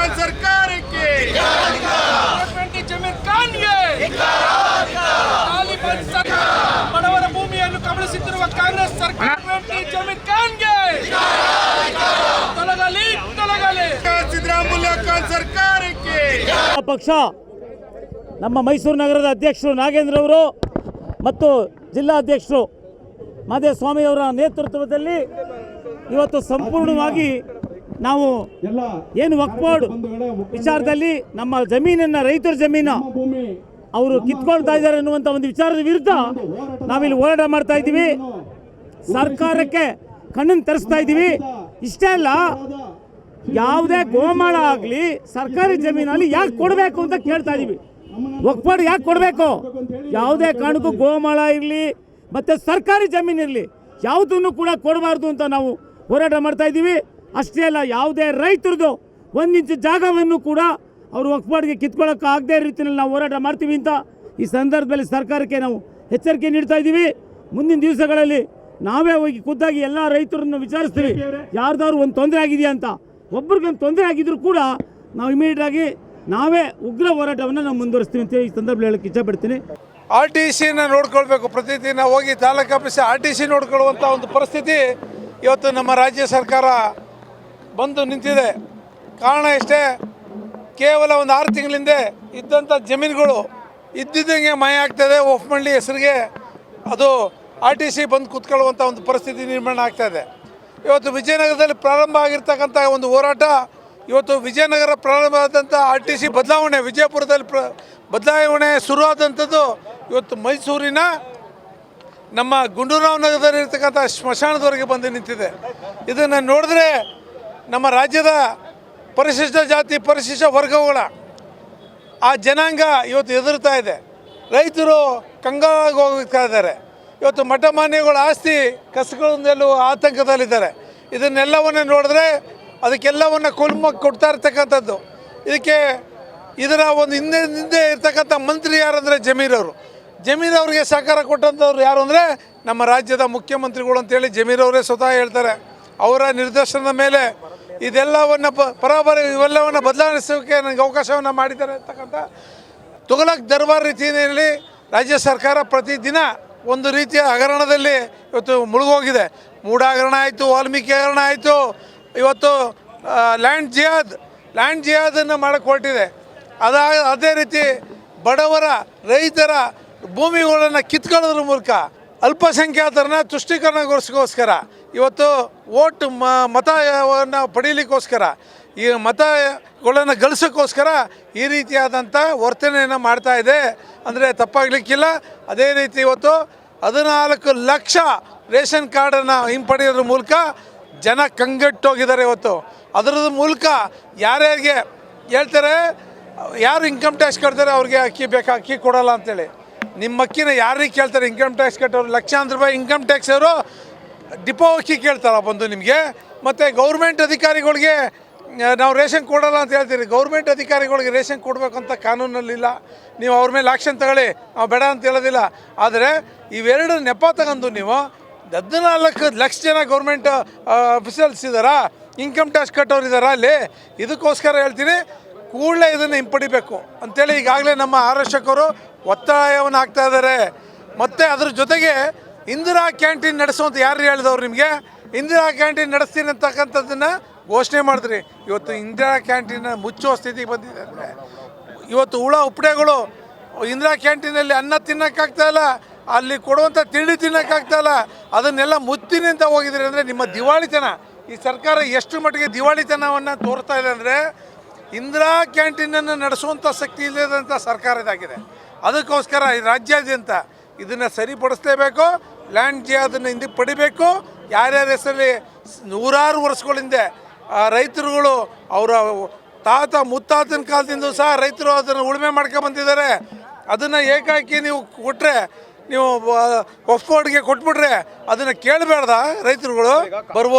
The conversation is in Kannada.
ಖಾನ್ ಸರ್ಕಾರಕ್ಕೆ. ಜಮೀರ್ ಖಾನ್ಗೆ. ತಾಲಿಬಾನ್ ಸರ್ಕಾರ ಬಡವರ ಭೂಮಿಯನ್ನು ಕಬಳಿಸುತ್ತಿರುವ ಕಾಂಗ್ರೆಸ್ ಸರ್ಕಾರ ಜಮೀರ್ ಖಾನ್ಗೆ. ತೊಲಗಲಿ ತೊಲಗಲಿ. ಸಿದ್ದರಾಮಯ್ಯ ಖಾನ್ ಸರ್ಕಾರಕ್ಕೆ. ಪಕ್ಷ ನಮ್ಮ ಮೈಸೂರು ನಗರದ ಅಧ್ಯಕ್ಷರು ನಾಗೇಂದ್ರ ಅವರು ಮತ್ತು ಜಿಲ್ಲಾಧ್ಯಕ್ಷರು ಮಾದೇಸ್ವಾಮಿಯವರ ನೇತೃತ್ವದಲ್ಲಿ ಇವತ್ತು ಸಂಪೂರ್ಣವಾಗಿ ನಾವು ಏನು ವಕ್ಬೋರ್ಡ್ ವಿಚಾರದಲ್ಲಿ ನಮ್ಮ ಜಮೀನನ್ನು ರೈತರ ಜಮೀನು ಅವರು ಕಿತ್ಕೊಳ್ತಾ ಇದ್ದಾರೆ ಅನ್ನುವಂಥ ಒಂದು ವಿಚಾರದ ವಿರುದ್ಧ ನಾವಿಲ್ಲಿ ಹೋರಾಟ ಮಾಡ್ತಾ ಇದ್ದೀವಿ. ಸರ್ಕಾರಕ್ಕೆ ಕಣ್ಣನ್ನು ತರಿಸ್ತಾ ಇದ್ದೀವಿ. ಇಷ್ಟೇ ಅಲ್ಲ ಯಾವುದೇ ಗೋಮಾಳ ಆಗಲಿ ಸರ್ಕಾರಿ ಜಮೀನಲ್ಲಿ ಯಾಕೆ ಕೊಡಬೇಕು ಅಂತ ಕೇಳ್ತಾ ಇದ್ದೀವಿ. ಒಕ್ಪಾಡು ಯಾಕೆ ಕೊಡಬೇಕು? ಯಾವುದೇ ಕಾರಣಕ್ಕೂ ಗೋಮಾಳ ಇರಲಿ ಮತ್ತು ಸರ್ಕಾರಿ ಜಮೀನಿರಲಿ ಇರಲಿ ಯಾವುದನ್ನು ಕೂಡ ಕೊಡಬಾರ್ದು ಅಂತ ನಾವು ಹೋರಾಟ ಮಾಡ್ತಾ ಇದ್ದೀವಿ. ಅಷ್ಟೇ ಅಲ್ಲ ಯಾವುದೇ ರೈತರದು ಒಂದು ಇಂಚು ಜಾಗವನ್ನು ಕೂಡ ಅವರು ಒಕ್ಪಾಡಿಗೆ ಕಿತ್ಕೊಳ್ಳೋಕೆ ಆಗದೇ ರೀತಿಯಲ್ಲಿ ನಾವು ಹೋರಾಟ ಮಾಡ್ತೀವಿ ಅಂತ ಈ ಸಂದರ್ಭದಲ್ಲಿ ಸರ್ಕಾರಕ್ಕೆ ನಾವು ಎಚ್ಚರಿಕೆ ನೀಡ್ತಾ ಇದ್ದೀವಿ. ಮುಂದಿನ ದಿವಸಗಳಲ್ಲಿ ನಾವೇ ಹೋಗಿ ಖುದ್ದಾಗಿ ಎಲ್ಲ ರೈತರನ್ನು ವಿಚಾರಿಸ್ತೀವಿ. ಯಾರ್ದಾದ್ರು ಒಂದು ತೊಂದರೆ ಆಗಿದೆಯಾ ಅಂತ. ಒಬ್ರಿಗೊಂದು ತೊಂದರೆ ಆಗಿದ್ರು ಕೂಡ ನಾವು ಇಮಿಡಿಯೇಟ್ ಆಗಿ ನಾವೇ ಉಗ್ರ ಹೋರಾಟವನ್ನು ನಾವು ಮುಂದುವರಿಸ್ತೀವಿ ಅಂತ ಈ ಸಂದರ್ಭದಲ್ಲಿ ಹೇಳಕ್ಕೆ ಇಷ್ಟಪಡ್ತೀನಿ. ಆರ್ ಟಿ ಸಿನ ನೋಡ್ಕೊಳ್ಬೇಕು. ಪ್ರತಿದಿನ ಹೋಗಿ taluk office R T C ನೋಡ್ಕೊಳ್ಳುವಂಥ ಒಂದು ಪರಿಸ್ಥಿತಿ ಇವತ್ತು ನಮ್ಮ ರಾಜ್ಯ ಸರ್ಕಾರ ಬಂದು ನಿಂತಿದೆ. ಕಾರಣ ಇಷ್ಟೇ, ಕೇವಲ ಒಂದು ಆರು ತಿಂಗಳಿಂದೆ ಇದ್ದಂಥ ಜಮೀನುಗಳು ಇದ್ದಿದ್ದಂಗೆ ಮಾಯ ಆಗ್ತದೆ ಓಫ್ ಮಂಡಿ ಹೆಸರಿಗೆ. ಅದು ಆರ್ ಟಿ ಸಿ ಬಂದು ಕೂತ್ಕೊಳ್ಳುವಂಥ ಒಂದು ಪರಿಸ್ಥಿತಿ ನಿರ್ಮಾಣ ಆಗ್ತಾ ಇದೆ. ಇವತ್ತು ವಿಜಯನಗರದಲ್ಲಿ ಪ್ರಾರಂಭ ಆಗಿರ್ತಕ್ಕಂಥ ಒಂದು ಹೋರಾಟ, ಇವತ್ತು ವಿಜಯನಗರ ಪ್ರಾರಂಭ ಆದಂಥ ಆರ್ ಟಿ ಸಿ ಬದಲಾವಣೆ, ವಿಜಯಪುರದಲ್ಲಿ ಪ್ರ, ಬದಲಾವಣೆ ಶುರುವಾದಂಥದ್ದು ಇವತ್ತು ಮೈಸೂರಿನ ನಮ್ಮ ಗುಂಡೂರಾವ್ ನಗರದಲ್ಲಿ ಇರ್ತಕ್ಕಂಥ ಸ್ಮಶಾನದವರೆಗೆ ಬಂದು ನಿಂತಿದೆ. ಇದನ್ನು ನೋಡಿದ್ರೆ ನಮ್ಮ ರಾಜ್ಯದ ಪರಿಶಿಷ್ಟ ಜಾತಿ, ಪರಿಶಿಷ್ಟ ವರ್ಗಗಳ ಆ ಜನಾಂಗ ಇವತ್ತು ಎದುರ್ತಾ ಇದೆ. ರೈತರು ಕಂಗಾಲಾಗಿ ಹೋಗ್ತಾ ಇದ್ದಾರೆ. ಇವತ್ತು ಮಠಮಾನ್ಯಗಳ ಆಸ್ತಿ ಕಸಗಳಿಂದಲೂ ಆತಂಕದಲ್ಲಿದ್ದಾರೆ. ಇದನ್ನೆಲ್ಲವನ್ನು ನೋಡಿದ್ರೆ ಅದಕ್ಕೆಲ್ಲವನ್ನ ಕುಲ್ಮಕ್ಕೆ ಕೊಡ್ತಾ ಇರ್ತಕ್ಕಂಥದ್ದು. ಇದಕ್ಕೆ ಇದರ ಒಂದು ಹಿಂದೆ ಹಿಂದೆ ಇರ್ತಕ್ಕಂಥ ಮಂತ್ರಿ ಯಾರಂದರೆ ಜಮೀರ್ ಅವರು. ಜಮೀರ್ ಅವರಿಗೆ ಸಹಕಾರ ಕೊಟ್ಟಂಥವ್ರು ಯಾರು ಅಂದರೆ ನಮ್ಮ ರಾಜ್ಯದ ಮುಖ್ಯಮಂತ್ರಿಗಳು ಅಂತೇಳಿ ಜಮೀರ್ ಅವರೇ ಸ್ವತಃ ಹೇಳ್ತಾರೆ. ಅವರ ನಿರ್ದೇಶನದ ಮೇಲೆ ಇದೆಲ್ಲವನ್ನು ಪ ಇವೆಲ್ಲವನ್ನ ಬದಲಾಯಿಸೋಕೆ ನನಗೆ ಅವಕಾಶವನ್ನು ಮಾಡಿದ್ದಾರೆ ಅಂತಕ್ಕಂಥ ತುಗಲಕ್ ದರ್ಬಾರ್ ರೀತಿಯಲ್ಲಿ ರಾಜ್ಯ ಸರ್ಕಾರ ಪ್ರತಿದಿನ ಒಂದು ರೀತಿಯ ಹಗರಣದಲ್ಲಿ ಇವತ್ತು ಮುಳುಗೋಗಿದೆ. ಮೂಡ ಹಗರಣ ಆಯಿತು ವಾಲ್ಮೀಕಿ ಹಗರಣ ಆಯಿತು, ಇವತ್ತು ಲ್ಯಾಂಡ್ ಜಿಯಾದ್ ಲ್ಯಾಂಡ್ ಜಿಯಾದನ್ನು ಮಾಡಕ್ಕೆ ಹೊರಟಿದೆ. ಅದ, ಅದೇ ರೀತಿ ಬಡವರ, ರೈತರ ಭೂಮಿಗಳನ್ನು ಕಿತ್ಕೊಳ್ಳೋದ್ರ ಮೂಲಕ ಅಲ್ಪಸಂಖ್ಯಾತರನ್ನ ತುಷ್ಟೀಕರಣಗೋಸ್ಕರ ಇವತ್ತು ಓಟ್ ಮ ಮತವನ್ನು ಪಡೀಲಿಕ್ಕೋಸ್ಕರ, ಈ ಮತಗಳನ್ನು ಗಳಿಸೋಕ್ಕೋಸ್ಕರ ಈ ರೀತಿಯಾದಂಥ ವರ್ತನೆಯನ್ನು ಮಾಡ್ತಾ ಇದೆ. ಅಂದರೆ ತಪ್ಪಾಗಲಿಕ್ಕಿಲ್ಲ. ಅದೇ ರೀತಿ ಇವತ್ತು ಹದಿನಾಲ್ಕು ಲಕ್ಷ ರೇಷನ್ ಕಾರ್ಡನ್ನು ಹಿಂಪಡೆಯೋದ್ರ ಮೂಲಕ ಜನ ಕಂಗೆಟ್ಟೋಗಿದ್ದಾರೆ ಇವತ್ತು. ಅದರ ಮೂಲಕ ಯಾರ್ಯಾರಿಗೆ ಹೇಳ್ತಾರೆ, ಯಾರು ಇನ್ಕಮ್ ಟ್ಯಾಕ್ಸ್ ಕಟ್ತಾರೆ ಅವ್ರಿಗೆ ಅಕ್ಕಿ ಬೇಕಾ, ಅಕ್ಕಿ ಕೊಡೋಲ್ಲ ಅಂತೇಳಿ. ನಿಮ್ಮ ಅಕ್ಕಿನ ಯಾರಿಗೆ ಕೇಳ್ತಾರೆ ಇನ್ಕಮ್ ಟ್ಯಾಕ್ಸ್ ಕಟ್ಟೋರು ಲಕ್ಷಾಂತರ ರೂಪಾಯಿ ಇನ್ಕಮ್ ಟ್ಯಾಕ್ಸ್ ಅವರು ಡಿಪೋ ಅಕ್ಕಿ ಕೇಳ್ತಾರ ಬಂದು ನಿಮಗೆ. ಮತ್ತು ಗೌರ್ಮೆಂಟ್ ಅಧಿಕಾರಿಗಳಿಗೆ ನಾವು ರೇಷನ್ ಕೊಡಲ್ಲ ಅಂತ ಹೇಳ್ತೀರಿ. ಗೌರ್ಮೆಂಟ್ ಅಧಿಕಾರಿಗಳಿಗೆ ರೇಷನ್ ಕೊಡಬೇಕಂತ ಕಾನೂನಲ್ಲಿಲ್ಲ. ನೀವು ಅವ್ರ ಮೇಲೆ ಆಕ್ಷನ್ ತಗೊಳ್ಳಿ. ನಾವು ಬೇಡ ಅಂತ ಹೇಳೋದಿಲ್ಲ. ಆದರೆ ಇವೆರಡು ನೆಪ ತಗೊಂಡು ನೀವು ಹದಿನಾಲ್ಕು ಲಕ್ಷ ಜನ ಗೌರ್ಮೆಂಟ್ ಅಫಿಷಿಯಲ್ಸ್ ಇದ್ದಾರಾ ಇನ್ಕಮ್ ಟ್ಯಾಕ್ಸ್ ಕಟ್ಟೋರು ಇದ್ದಾರಾ ಅಲ್ಲಿ. ಇದಕ್ಕೋಸ್ಕರ ಹೇಳ್ತೀನಿ ಕೂಡಲೇ ಇದನ್ನು ಹಿಂಪಡಿಬೇಕು. ಅಂತೇಳಿ ಈಗಾಗಲೇ ನಮ್ಮ ಆರಕ್ಷಕರು ಒತ್ತಾಯವನ್ನು ಹಾಕ್ತಾ ಇದ್ದಾರೆ ಮತ್ತು ಅದ್ರ ಜೊತೆಗೆ ಇಂದಿರಾ ಕ್ಯಾಂಟೀನ್ ನಡೆಸುವಂತ ಯಾರು ಹೇಳಿದವ್ರು ನಿಮಗೆ? ಇಂದಿರಾ ಕ್ಯಾಂಟೀನ್ ನಡೆಸ್ತೀನಿ ಅಂತಕ್ಕಂಥದ್ದನ್ನು ಘೋಷಣೆ ಮಾಡಿದ್ರಿ. ಇವತ್ತು ಇಂದಿರಾ ಕ್ಯಾಂಟೀನ್ ಮುಚ್ಚುವ ಸ್ಥಿತಿಗೆ ಬಂದಿದೆ ಅಂದರೆ, ಇವತ್ತು ಹುಳ ಉಪ್ಪಡೆಗಳು ಇಂದಿರಾ ಕ್ಯಾಂಟೀನಲ್ಲಿ ಅನ್ನ ತಿನ್ನೋಕ್ಕಾಗ್ತಾಯಿಲ್ಲ ಅಲ್ಲಿ ಕೊಡುವಂಥ ತಿಂಡಿ ತಿನ್ನೋಕ್ಕಾಗ್ತಾಯಿಲ್ಲ ಅದನ್ನೆಲ್ಲ ಮುತ್ತಿನಿ ಅಂತ ಹೋಗಿದ್ರಿ ಅಂದರೆ ನಿಮ್ಮ ದಿವಾಳಿತನ. ಈ ಸರ್ಕಾರ ಎಷ್ಟು ಮಟ್ಟಿಗೆ ದಿವಾಳಿತನವನ್ನು ತೋರ್ತಾ ಇದೆ ಅಂದರೆ, ಇಂದಿರಾ ಕ್ಯಾಂಟೀನನ್ನು ನಡೆಸುವಂಥ ಶಕ್ತಿ ಇಲ್ಲದಂಥ ಸರ್ಕಾರ ಇದಾಗಿದೆ. ಅದಕ್ಕೋಸ್ಕರ ಈ ರಾಜ್ಯಾದ್ಯಂತ ಇದನ್ನು ಸರಿಪಡಿಸಲೇಬೇಕು. ಲ್ಯಾಂಡ್ ಜಿ ಅದನ್ನು ಹಿಂದೆ ಪಡಿಬೇಕು. ಯಾರ್ಯಾರ ಹೆಸರಲ್ಲಿ ನೂರಾರು ವರ್ಷಗಳಿಂದ ರೈತರುಗಳು ಅವರ ತಾತ ಮುತ್ತಾತನ ಕಾಲದಿಂದ ಸಹ ರೈತರು ಅದನ್ನು ಉಳುಮೆ ಮಾಡ್ಕೊಂಡು ಬಂದಿದ್ದಾರೆ. ಅದನ್ನು ಏಕಾಕಿ ನೀವು ಕೊಟ್ಟರೆ ನೀವು ಒಫ್ಕೋಡ್ಗೆ ಕೊಟ್ಬಿಟ್ರೆ ಅದನ್ನು ಕೇಳಬೇಡ್ದ ರೈತರುಗಳು? ಬರ್ಬೋದು.